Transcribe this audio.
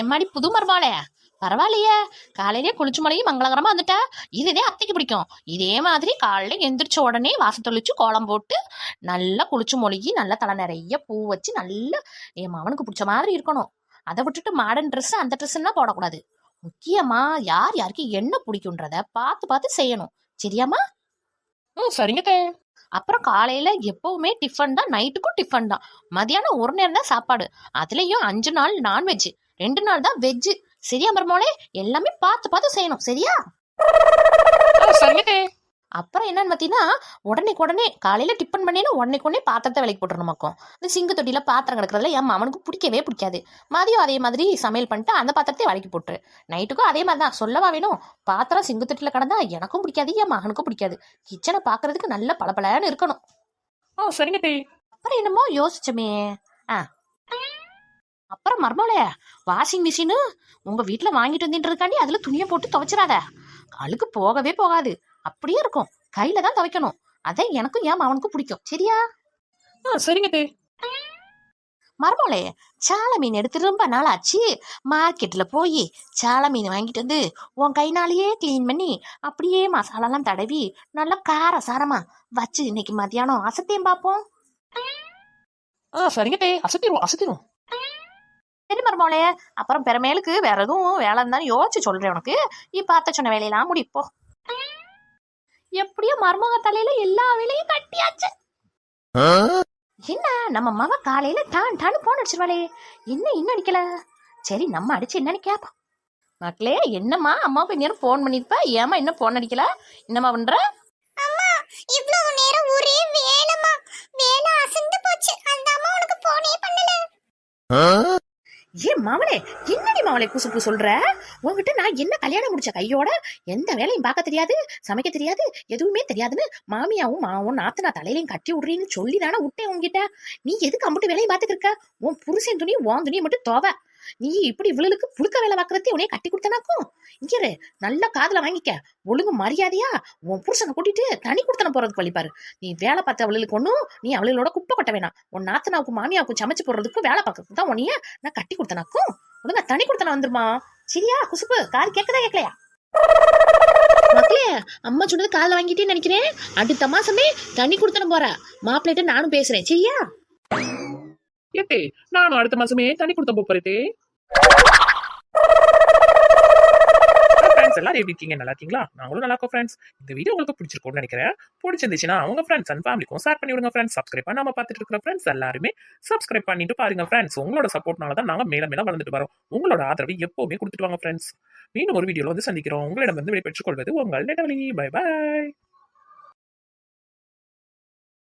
எம்மாடி புது மருமாளே. பரவாயில்லையே. காலையிலே குளிச்சு மலையும் மங்களகரமா வந்துட்டா. இதுதே அத்தைக்கு பிடிக்கும். இதே மாதிரி காலையில எந்திரிச்ச உடனே வாசல் தொளிச்சு கோலம் போட்டு நல்லா குளிச்சு மொழிகி நல்லா தலை நிறைய பூ வச்சு நல்லா என் மவனுக்கு பிடிச்ச மாதிரி இருக்கணும். அதை விட்டுட்டு மாடர்ன் ட்ரெஸ் அந்த ட்ரெஸ்லாம் போடக்கூடாது. முக்கியமா யார் யாருக்கு என்ன பிடிக்குன்றத பார்த்து பார்த்து செய்யணும். சரியாம்மா? ம் சரிங்க தே. அப்புறம் காலையில எப்பவுமே டிஃபன் தான் நைட்டுக்கும் டிஃபன் தான். மதியானம் ஒரு நேரம் தான் சாப்பாடு. அதுலயும் அஞ்சு நாள் நான்வெஜ் ரெண்டு நாள் தான் வெஜ் சரியா மருமோளே எல்லாமே பார்த்து பார்த்து செய்யணும். சரியா? அப்புறம் என்னன்னு பார்த்தீங்கன்னா உடனே உடனே காலையில டிஃபன் பண்ணினா உடனே உடனே பாத்திரத்தை விலைக்கு போட்டுறணும் மக்கம் இந்த சிங்கு தொட்டியில பாத்திரம் கிடக்கிறதுல என் அவனுக்கு பிடிக்கவே பிடிக்காது. மதியம் அதே மாதிரி சமையல் பண்ணிட்டு அந்த பாத்திரத்தை விலைக்கு போட்டுரு. நைட்டுக்கும் அதே மாதிரி தான். சொல்லவா வேணும்? பாத்திரம் சிங்கு தொட்டியில கிடந்தா எனக்கும் பிடிக்காது என் மகனுக்கும் பிடிக்காது. கிச்சனை பார்க்கறதுக்கு நல்ல பளபளன்னு இருக்கணும். ஆ சரிங்க அப்புறம் என்னமோ யோசிச்சோமே. ஆ அப்புறம் மர்மோலே வாஷிங் மிஷினு உங்க வீட்ல வாங்கிட்டு வந்துட்டுருக்காண்டி அதுல துணியை போட்டு துவைச்சிடாத. அழுக்கு போகவே போகாது. அப்படியே இருக்கும். கையில தான் துவைக்கணும். அதான் எனக்கும் ஏன் அவனுக்கும் பிடிக்கும். சரியா? சரிங்க தே. மர்மோலே சாலை மீன் எடுத்து ரொம்ப நாள் ஆச்சு. மார்க்கெட்டில் போய் சாலை மீன் வாங்கிட்டு வந்து உன் கைனாலேயே க்ளீன் பண்ணி அப்படியே மசாலாலாம் தடவி நல்லா கார சாரமா வச்சு இன்னைக்கு மத்தியானம் அசத்தையும் பார்ப்போம். ஆ சரிங்க தே. அசத்திரும் அசத்திரும். சரி மருமோளே அப்புறம் பெருமேலுக்கு வேற எதுவும் வேலை இருந்தாலும் யோசிச்சு சொல்றேன் உனக்கு. இப்ப பார்த்த சொன்ன வேலையெல்லாம் முடிப்போ எப்படியோ மருமக தலையில எல்லா வேலையும் கட்டியாச்சு. என்ன நம்ம மக காலையில டான் டான்னு போன் அடிச்சிருவாளே. என்ன இன்னும் அடிக்கல? சரி நம்ம அடிச்சு என்னன்னு கேப்போம். மக்களே என்னம்மா அம்மாவுக்கு நேரம் ஃபோன் பண்ணிருப்ப? ஏமா இன்னும் ஃபோன் அடிக்கல? என்னம்மா பண்ற? அம்மா இவ்வளவு நேரம் ஒரே வேலைமா வேலை அசந்து போச்சு. அந்த அம்மா உனக்கு போனே பண்ணல. ஏன் மாவளே என்னடி மாவளே குசுப்பு சொல்ற? உன்கிட்ட நான் என்ன கல்யாணம் முடிச்ச கையோட எந்த வேலையும் பார்க்க தெரியாது சமைக்க தெரியாது எதுவுமே தெரியாதுன்னு மாமியாவும் மாவும் நான் தலையிலையும் கட்டி விடுறீன்னு சொல்லி தானே விட்டேன் உன்கிட்ட. நீ எதுக்கு அம்பிட்டு வேலையும் பார்த்துட்டு இருக்க? உன் புருஷன் துணி உன் துணியை மட்டும் தோவை. நீ இப்படி இவளுக்கு புழுக்க வேலை பார்க்கறதே உன்னைய கட்டி கொடுத்தனாக்கும். இங்கே நல்லா நல்ல காதுல வாங்கிக்க. ஒழுங்கு மரியாதையா உன் புருஷனை கூட்டிட்டு தனி கொடுத்தன போறதுக்கு வழிப்பாரு நீ வேலை பார்த்த அவளுக்கு ஒன்றும் நீ அவளோட குப்பை கொட்ட வேணாம். உன் நாத்தனாவுக்கும் மாமியாவுக்கும் சமைச்சு போடுறதுக்கும் வேலை பார்க்கறதுக்கு தான் உனைய நான் கட்டி கொடுத்தனாக்கும். ஒழுங்கா தனி கொடுத்தன வந்துருமா? சரியா குசுப்பு காது கேட்கதா கேட்கலையா மக்களே அம்மா சொன்னது காதுல வாங்கிட்டேன்னு நினைக்கிறேன். அடுத்த மாசமே தண்ணி கொடுத்தன போற. மாப்பிள்ளைகிட்ட நானும் பேசுறேன். சரியா? ஏத்தே நானும் அடுத்த மாசமே தண்ணி கொடுத்த போறேன் ஃப்ரெண்ட்ஸ் எல்லாரும் எப்படி இருக்கீங்க? நல்லா இருக்கீங்களா? நாங்களும் நல்லா இருக்கோம் ஃப்ரெண்ட்ஸ் இந்த வீடியோ உங்களுக்கு பிடிச்சிருக்கும்னு நினைக்கிறேன். பிடிச்சிருந்துச்சுன்னா உங்க ஃப்ரெண்ட்ஸ் அண்ட் ஃபேமிலிக்கும் ஷேர் பண்ணி விடுங்க ஃப்ரெண்ட்ஸ் சப்ஸ்கிரைப் பண்ணாம பார்த்துட்டு இருக்கிற ஃப்ரெண்ட்ஸ் எல்லாருமே சப்ஸ்கிரைப் பண்ணிட்டு பாருங்க ஃப்ரெண்ட்ஸ் உங்களோட சப்போர்ட்னால தான் நாங்க மேல மேல வளர்ந்துட்டு வரோம். உங்களோட ஆதரவை எப்பவுமே கொடுத்துட்டு வாங்க ஃப்ரெண்ட்ஸ் மீண்டும் ஒரு வீடியோல வந்து சந்திக்கிறோம். உங்களிடம் வந்து விடைபெற்றுக் கொள்வது உங்கள் நெட்டவலி பை பை